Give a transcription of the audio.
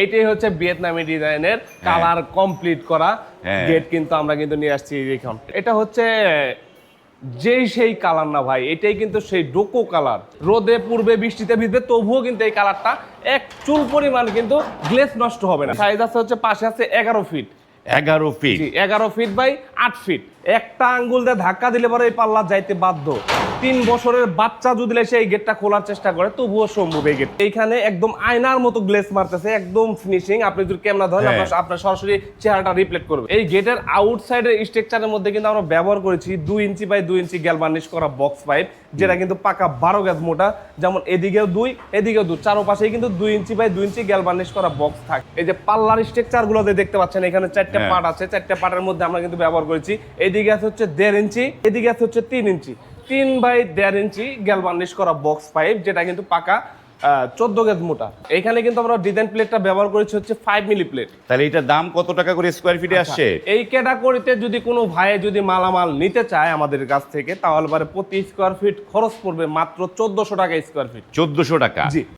এইটাই হচ্ছে ভিয়েতনামি ডিজাইনের কালার কমপ্লিট করা হ্যাঁ। গেট কিন্তু আমরা কিন্তু নিয়ে আসছি এখন। এটা হচ্ছে যেই সেই কালার না ভাই এটাই কিন্তু সেই ডোকো কালার। রোদে পূর্বে বৃষ্টিতে ভিজবে তবুও কিন্তু এই কালারটা এক চুল পরিমাণ কিন্তু গ্লেস নষ্ট হবে না। সাইজ আছে হচ্ছে পাশে আছে এগারো ফিট এগারো ফিট এগারো ফিট বাই আট ফিট একটা আঙ্গুল দিয়ে ধাক্কা দিলে পরে এই পাল্লা যাইতে বাধ্য। তিন বছরের বাচ্চা যদি এসে এই গেটটা খোলার চেষ্টা করে তবুও সম্ভব এই গেট এইখানে একদম আয়নার মতো গ্লেস মারতেছে একদম ফিনিশিং আপনি যদি ক্যামেরা ধরেন হ্যাঁ। আপনার সরাসরি চেহারাটা রিপ্লেট করবে। এই গেটের আউটসাইডের স্ট্রাকচারের মধ্যে কিন্তু আমরা ব্যবহার করেছি দুই ইঞ্চি বাই দুই ইঞ্চি গ্যালবার্নিশ করা বক্স পাইপ যেটা কিন্তু পাকা বারো গ্যাস মোটা। যেমন এদিকেও দুই এদিকেও দুই। চারোপাশেই কিন্তু দুই ইঞ্চি বাই দুই ইঞ্চি গ্যালবার্নিশ করা বক্স থাকে। এই যে পাল্লার স্ট্রাকচার গুলোতে দেখতে পাচ্ছেন এখানে চারটে হ্যাঁ। পার্ট আছে চারটে পার্টের মধ্যে আমরা কিন্তু ব্যবহার করেছি। এদিকে আছে হচ্ছে দেড় ইঞ্চি এদিকে আছে হচ্ছে তিন ইঞ্চি। তিন বাই দেড় ইঞ্চি গ্যালবার্নিশ করা বক্স পাইপ যেটা কিন্তু পাকা চোদ্দ গেজ মোটা। এখানে কিন্তু আমরা ডিজাইন প্লেটটা ব্যবহার করেছি হচ্ছে ফাইভ মিলি প্লেট তাহলে এটার দাম কত টাকা করে স্কোয়ার ফিটে আসছে? এই ক্যাটাগরিতে যদি কোনো ভাই যদি মালামাল নিতে চায় আমাদের কাছ থেকে তাহলে পরে প্রতি স্কোয়ার ফিট খরচ পড়বে মাত্র চোদ্দশো টাকা স্কোয়ার ফিট চোদ্দশো টাকা। জি।